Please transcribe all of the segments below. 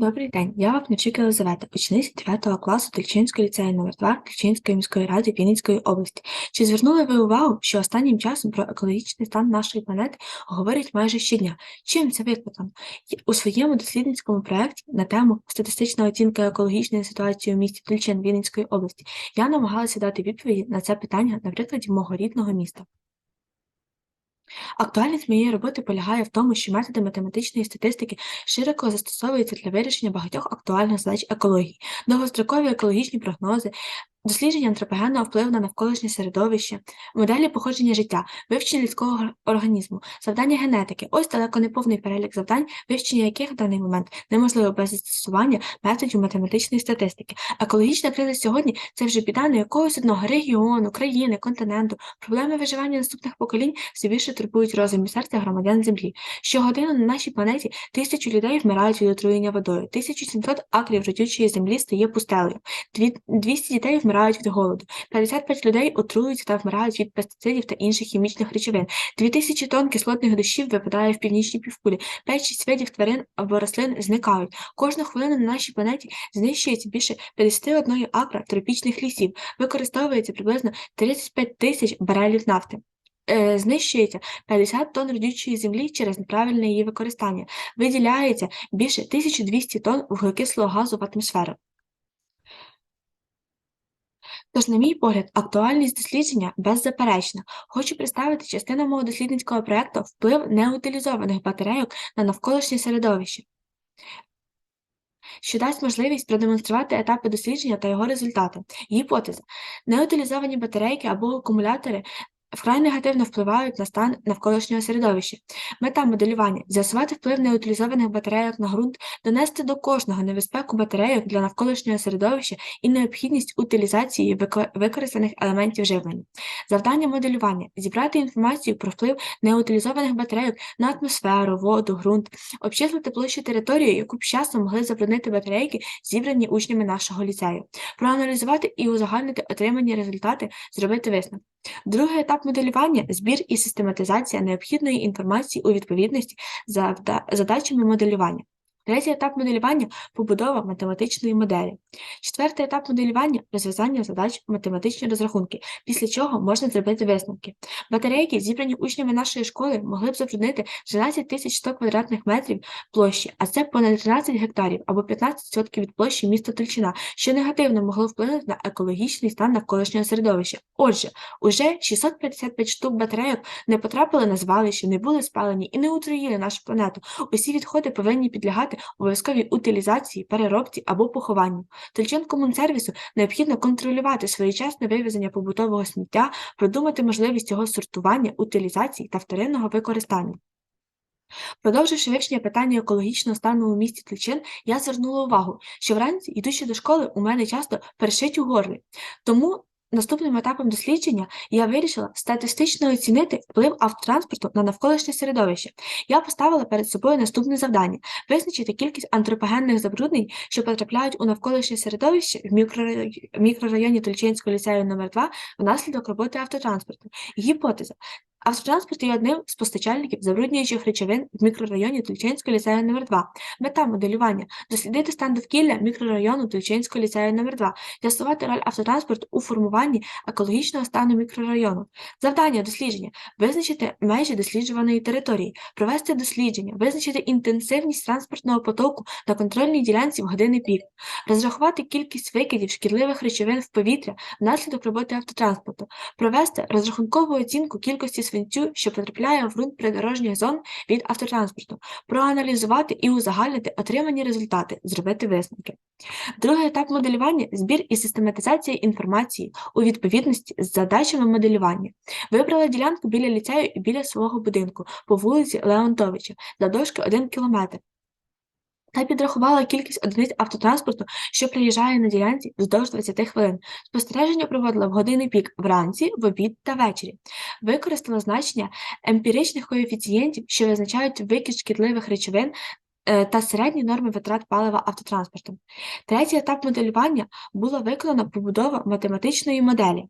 Добрий день, я Вапничик Єлизавета, учениця 9 класу Тельчинської ліцею номер 2 Тельчинської міської ради Вінницької області. Чи звернули ви увагу, що останнім часом про екологічний стан нашої планети говорять майже щодня? Чим це викликано? У своєму дослідницькому проєкті на тему статистична оцінка екологічної ситуації у місті Тульчин Вінницької області я намагалася дати відповіді на це питання на прикладі мого рідного міста. Актуальність моєї роботи полягає в тому, що методи математичної статистики широко застосовуються для вирішення багатьох актуальних задач екології, довгострокові екологічні прогнози, дослідження антропогенного впливу на навколишнє середовище, моделі походження життя, вивчення людського організму, завдання генетики. Ось далеко не повний перелік завдань, вивчення яких в даний момент неможливо без застосування методів математичної статистики. Екологічна криза сьогодні це вже біда не якогось одного регіону, країни, континенту. Проблеми виживання наступних поколінь все більше турбують розум і серця громадян землі. Щогодини на нашій планеті тисячу людей вмирають від отруєння водою, 1700 акрів родючої землі стає пустелею, Дві- 200 дітей вмирають від голоду, 55 людей отруюються та вмирають від пестицидів та інших хімічних речовин, 2000 тонн кислотних дощів випадає в північній півкулі, 5-6 видів тварин або рослин зникають. Кожну хвилину на нашій планеті знищується більше 51 акра тропічних лісів, використовується приблизно 35 тисяч барелів нафти. Е, Знищується 50 тонн родючої землі через неправильне її використання. Виділяється більше 1200 тонн вуглекислого газу в атмосферу. Тож, на мій погляд, актуальність дослідження беззаперечна. Хочу представити частину мого дослідницького проєкту вплив неутилізованих батарейок на навколишнє середовище, що дасть можливість продемонструвати етапи дослідження та його результати. Гіпотеза. Неутилізовані батарейки або акумулятори вкрай негативно впливають на стан навколишнього середовища. Мета моделювання з'ясувати вплив неутилізованих батарейок на ґрунт, донести до кожного небезпеку батарейок для навколишнього середовища і необхідність утилізації використаних елементів живлення. Завдання моделювання зібрати інформацію про вплив неутилізованих батарейок на атмосферу, воду, ґрунт, обчислити площу території, яку б часом могли забруднити батарейки, зібрані учнями нашого ліцею, проаналізувати і узагальнити отримані результати, зробити висновок. Другий етап моделювання збір і систематизація необхідної інформації у відповідності за задачами моделювання. Третій етап моделювання побудова математичної моделі. Четвертий етап моделювання розв'язання задач математичні розрахунки, після чого можна зробити висновки. Батарейки, зібрані учнями нашої школи, могли б забруднити 13 100 квадратних метрів площі, а це понад 13 гектарів або 15% від площі міста Тульчина, що негативно могло вплинути на екологічний стан навколишнього середовища. Отже, уже 655 штук батарейок не потрапили на звалище, не були спалені і не отруїли нашу планету. Усі відходи повинні підлягати обов'язковій утилізації, переробці або похованню. Тульчин комунсервісу необхідно контролювати своєчасне вивезення побутового сміття, продумати можливість його сортування, утилізації та вторинного використання. Продовживши вивчення питання екологічного стану у місті Тульчин, я звернула увагу, що вранці, йдучи до школи, у мене часто першить у горлі. Тому наступним етапом дослідження я вирішила статистично оцінити вплив автотранспорту на навколишнє середовище. Я поставила перед собою наступне завдання визначити кількість антропогенних забруднень, що потрапляють у навколишнє середовище в мікрорайоні Тульчинського ліцею номер 2 внаслідок роботи автотранспорту. Гіпотеза. Автотранспорт є одним з постачальників забруднюючих речовин в мікрорайоні Тульчинського ліцею номер 2 Мета моделювання дослідити стан довкілля мікрорайону Тульчинського ліцею номер 2 з'ясувати роль автотранспорту у формуванні екологічного стану мікрорайону. Завдання дослідження визначити межі досліджуваної території, провести дослідження, визначити інтенсивність транспортного потоку на контрольній ділянці в години пік, розрахувати кількість викидів шкідливих речовин в повітря внаслідок роботи автотранспорту, провести розрахункову оцінку кількості свинцю, що потрапляє в ґрунт придорожніх зон від автотранспорту, проаналізувати і узагальнити отримані результати, зробити висновки. Другий етап моделювання збір і систематизація інформації у відповідності з задачами моделювання. Вибрала ділянку біля ліцею і біля свого будинку по вулиці Леонтовича, за дошки 1 км. Та підрахувала кількість одиниць автотранспорту, що приїжджає на ділянці вздовж 20 хвилин. Спостереження проводила в години пік вранці, в обід та ввечері. Використала значення емпіричних коефіцієнтів, що визначають викид шкідливих речовин е, та середні норми витрат палива автотранспортом. Третій етап моделювання була виконана побудова математичної моделі.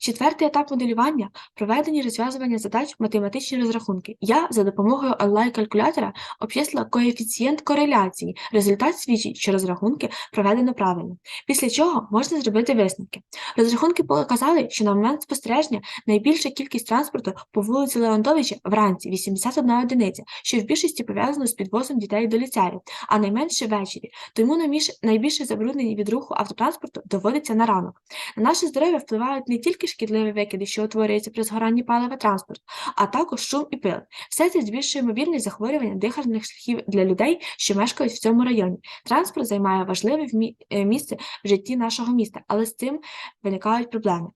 Четвертий етап моделювання проведені розв'язування задач математичні розрахунки. Я за допомогою онлайн-калькулятора обчислила коефіцієнт кореляції. Результат свідчить, що розрахунки проведено правильно. Після чого можна зробити висновки. Розрахунки показали, що на момент спостереження найбільша кількість транспорту по вулиці Леонтовича вранці 81 одиниця, що в більшості пов'язано з підвозом дітей до ліцею, а найменше ввечері. Тому найбільше забруднення від руху автотранспорту доводиться на ранок. На наше здоров'я впливають не тільки шкідливі викиди, що утворюються при згоранні палива транспорту, а також шум і пил. Все це збільшує мобільність захворювання дихальних шляхів для людей, що мешкають в цьому районі. Транспорт займає важливе е, місце в житті нашого міста, але з цим виникають проблеми.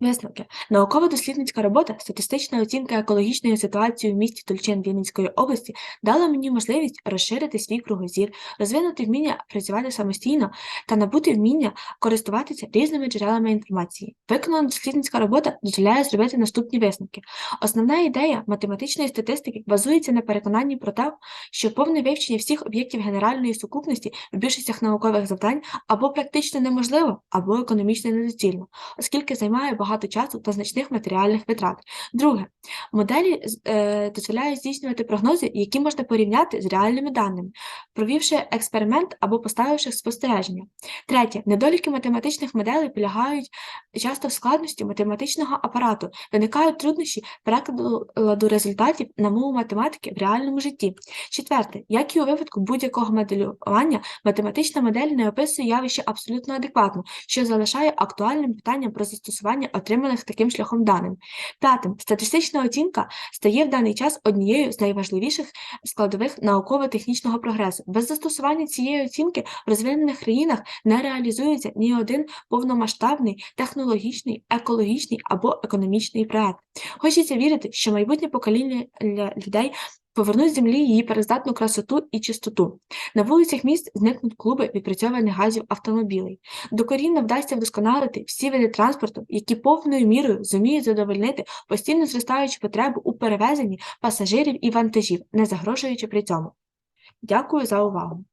Висновки. Науково-дослідницька робота «Статистична оцінка екологічної ситуації в місті Тульчин Вінницької області дала мені можливість розширити свій кругозір, розвинути вміння працювати самостійно та набути вміння користуватися різними джерелами інформації. Виконана дослідницька робота дозволяє зробити наступні висновки. Основна ідея математичної статистики базується на переконанні про те, що повне вивчення всіх об'єктів генеральної сукупності в більшостях наукових завдань або практично неможливо, або економічно недоцільно, оскільки займає багато часу та значних матеріальних витрат. Друге, моделі е, дозволяють здійснювати прогнози, які можна порівняти з реальними даними, провівши експеримент або поставивши спостереження. Третє, недоліки математичних моделей полягають часто в складності математичного апарату, виникають труднощі перекладу результатів на мову математики в реальному житті. Четверте, як і у випадку будь-якого моделювання, математична модель не описує явище абсолютно адекватно, що залишає актуальним питанням про застосування отриманих таким шляхом даним. П'ятим, статистична оцінка стає в даний час однією з найважливіших складових науково-технічного прогресу. Без застосування цієї оцінки в розвинених країнах не реалізується ні один повномасштабний технологічний, екологічний або економічний проект. Хочеться вірити, що майбутнє покоління людей повернуть землі її перездатну красоту і чистоту. На вулицях міст зникнуть клуби відпрацьованих газів автомобілей. Докорінно вдасться вдосконалити всі види транспорту, які повною мірою зуміють задовольнити постійно зростаючу потребу у перевезенні пасажирів і вантажів, не загрожуючи при цьому. Дякую за увагу.